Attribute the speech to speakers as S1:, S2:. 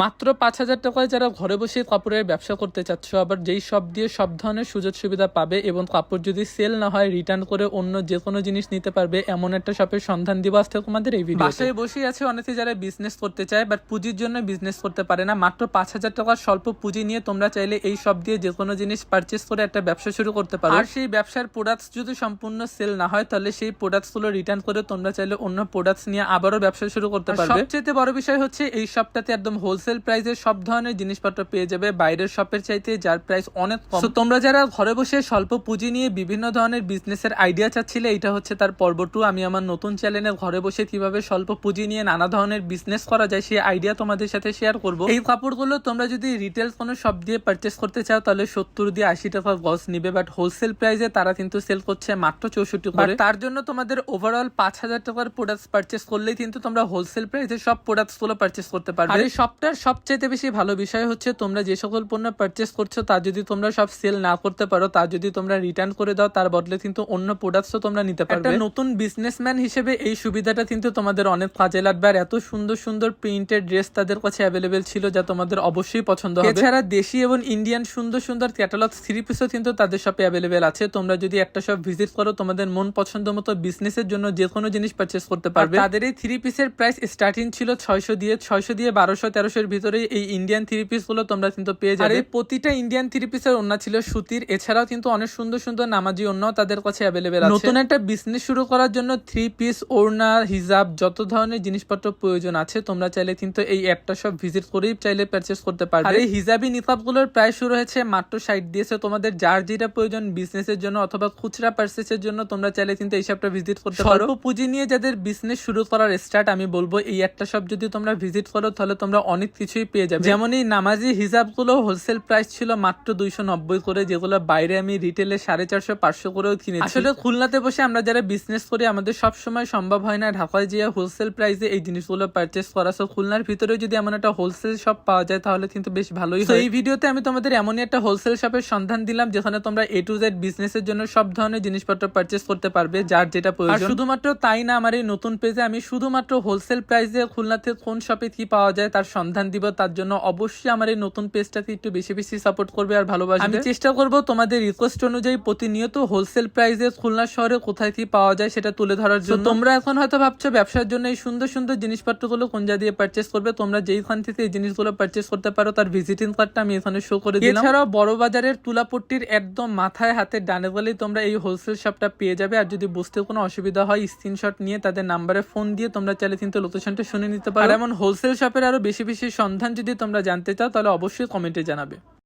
S1: মাত্র পাঁচ হাজার টাকায় যারা ঘরে বসে কাপড়ের ব্যবসা করতে চাচ্ছ আবার যেই সব দিয়ে সব ধরনের সুযোগ সুবিধা পাবে এবং কাপড় যদি সেল না হয় রিটার্ন করে অন্য যে কোনো জিনিস নিতে পারবে এমন একটা শপের সন্ধান দিব আজকে তোমাদের এই ভিডিও বাসায় বসে আছে অনেকে যারা বিজনেস করতে চায় বাট পুঁজির জন্য বিজনেস করতে পারে না। মাত্র পাঁচ হাজার টাকার স্বল্প পুঁজি নিয়ে তোমরা চাইলে এই সব দিয়ে যে কোনো জিনিস পারচেস করে একটা ব্যবসা শুরু করতে পারো। আর সেই ব্যবসার প্রোডাক্টস যদি সম্পূর্ণ সেল না হয় তাহলে সেই প্রোডাক্টসগুলো রিটার্ন করে তোমরা চাইলে অন্য প্রোডাক্টস নিয়ে আবারও ব্যবসা শুরু করতে পারবে। সবচেয়ে বড় বিষয় হচ্ছে এই শপটাতে একদম হোলসেল প্রাইসে সব ধরনের জিনিসপত্র পেয়ে যাবে বাইরের শপের চাইতে যার প্রাইস অনেক কম। So, তোমরা যারা ঘরে বসে স্বল্প পুঁজি নিয়ে বিভিন্ন ধরনের বিজনেসের আইডিয়া চাচ্ছিলে এটা হচ্ছে তার পর্ব টু আমি আমার নতুন চ্যানেলে ঘরে বসে কীভাবে স্বল্প পুঁজি নিয়ে নানা ধরনের বিজনেস করা যায় সেই আইডিয়া তোমাদের সাথে শেয়ার করব। এই কাপড়গুলো তোমরা যদি রিটেল কোনো শপ দিয়ে পারচেস করতে চাও তাহলে সত্তর দিয়ে আশি টাকা গজ নিবে। বাট হোলসেল প্রাইসে তারা কিন্তু সেল করছে মাত্র চৌষট্টি করে। তার জন্য তোমাদের ওভারঅল পাঁচ হাজার টাকার প্রোডাক্টস পারচেস করলেই কিন্তু তোমরা হোলসেল প্রাইসে সব প্রোডাক্টসগুলো পারচেস করতে পারবে। সবটার সবচেয়ে বেশি ভালো বিষয় হচ্ছে তোমরা যে সকল পণ্য পারচেস করছ তা যদি তোমরা সব সেল না করতে পারো তা যদি তোমরা রিটার্ন করে দাও তার বদলে কিন্তু অন্য প্রোডাক্টসও তোমরা নিতে পারবে। একটা নতুন বিজনেসম্যান হিসেবে এই সুবিধাটা কিন্তু তোমাদের অনেক কাজে লাগবে আর এত সুন্দর সুন্দর প্রিন্টেড ড্রেস তাদের কাছে অ্যাভেলেবেল ছিল যা তোমাদের অবশ্যই পছন্দ হবে। এছাড়া দেশি এবং ইন্ডিয়ান সুন্দর সুন্দর ক্যাটালগ থ্রি পিসও কিন্তু তাদের শপে অ্যাভেলেবেল আছে। তোমরা যদি একটা শপ ভিজিট করো তোমাদের মন পছন্দ মতো বিজনেসের জন্য যে কোনো জিনিস পারচেস করতে পারবে। তাদের এই থ্রি পিসের প্রাইস স্টার্টিং ছিল ছয়শো দিয়ে ছয়শো দিয়ে বারোশো তেরোশোর ভিতরে এই ইন্ডিয়ান থ্রি পিসগুলো তোমরা কিন্তু পেয়ে যাবে। প্রতিটা ইন্ডিয়ান থ্রি পিসের ওন্না ছিল সুতির। এছাড়াও কিন্তু অনেক সুন্দর সুন্দর নামাজি ওন্নাও তাদের কাছে অ্যাভেলেবেল আছে। নতুন একটা বিজনেস শুরু করার জন্য থ্রি পিস ওড়না হিজাব যত ধরনের জিনিসপত্র প্রয়োজন আছে তোমরা চাইলে কিন্তু এই অ্যাপটা সব ভিজিট করেই চাইলে পারচেস করতে পারবে। আর এই হিজাবি নিকাবগুলোর প্রাইস শুরু হয়েছে মাত্র সাইট দিয়েছে তোমাদের যার যেটা প্রয়োজন বিজনেসের জন্য অথবা খুচরা পার্সেসের জন্য তোমরা চাইলে কিন্তু এই সবটা ভিজিট করতে পারো। পুঁজি নিয়ে যাদের বিজনেস শুরু করার স্টার্ট আমি বলব এই একটা সব যদি তোমরা ভিজিট করো তাহলে তোমরা অনেক কিছুই পেয়ে যাবে। যেমন এই নামাজি হিজাবগুলো হোলসেল প্রাইস ছিল মাত্র দুইশো নব্বই করে যেগুলো বাইরে আমি রিটেলে সাড়ে চারশো পাঁচশো করেও কিনেছি। আসলে খুলনাতে বসে আমরা যারা বিজনেস করি আমাদের সব সময় সম্ভব হয় না ঢাকায় যেয়ে হোলসেল প্রাইসে এই জিনিসগুলো পারচেস করা। সো খুলনার ভিতরে যদি এমন একটা হোলসেল শপ পাওয়া যায় তাহলে কিন্তু বেশ ভালোই হয়। এই ভিডিওতে আমি তোমাদের এমনই একটা হোলসেল শপের সন্ধান দিলাম যেখানে তোমরা এ টু জেড বিজনেসের জন্য সব ধরনের জিনিসপত্র পারচেস করতে পারবে যার যেটা প্রয়োজন। শুধুমাত্র তাই না আমার এই নতুন পেজে আমি শুধুমাত্র হোলসেল প্রাইসে খুলনাতে কোন শপে কি পাওয়া যায় তার সন্ধান দিব তার জন্য অবশ্যই আমার এই নতুন পেজটাকে একটু বেশি বেশি সাপোর্ট করবে আর ভালোবাসবে। আমি চেষ্টা করব তোমাদের রিকোয়েস্ট অনুযায়ী প্রতিনিয়ত হোলসেল প্রাইসে খুলনা শহরে কোথায় কি পাওয়া যায় সেটা তুলে ধরার জন্য। তোমরা এখন হয়তো ভাবছ ব্যবসার জন্য এই সুন্দর সুন্দর জিনিসপত্রগুলো কোন যা দিয়ে পারচেস করবে? তোমরা যেইখান থেকে এই জিনিসগুলো পারচেস করতে পারো তার ভিজিটিং কার্ডটা আমি এখানে শো করে দিলাম। এছাড়াও বড় বাজারের তুলাপট্টির একদম মাথায় হাতে ডানে গেলেই তোমরা এই হোলসেল শপটা পেয়ে যাবে। আর যদি বুঝতে কোনো অসুবিধা হয় স্ক্রিনশট নিয়ে তাদের নাম্বারে ফোন দিয়ে তোমরা চাইলে কিন্তু লোকেশনটা শুনে নিতে পারো। এমন হোলসেল শপের আরও বেশি বেশি সন্ধান যদি তোমরা জানতে চাও তাহলে অবশ্যই কমেন্টে জানাবে।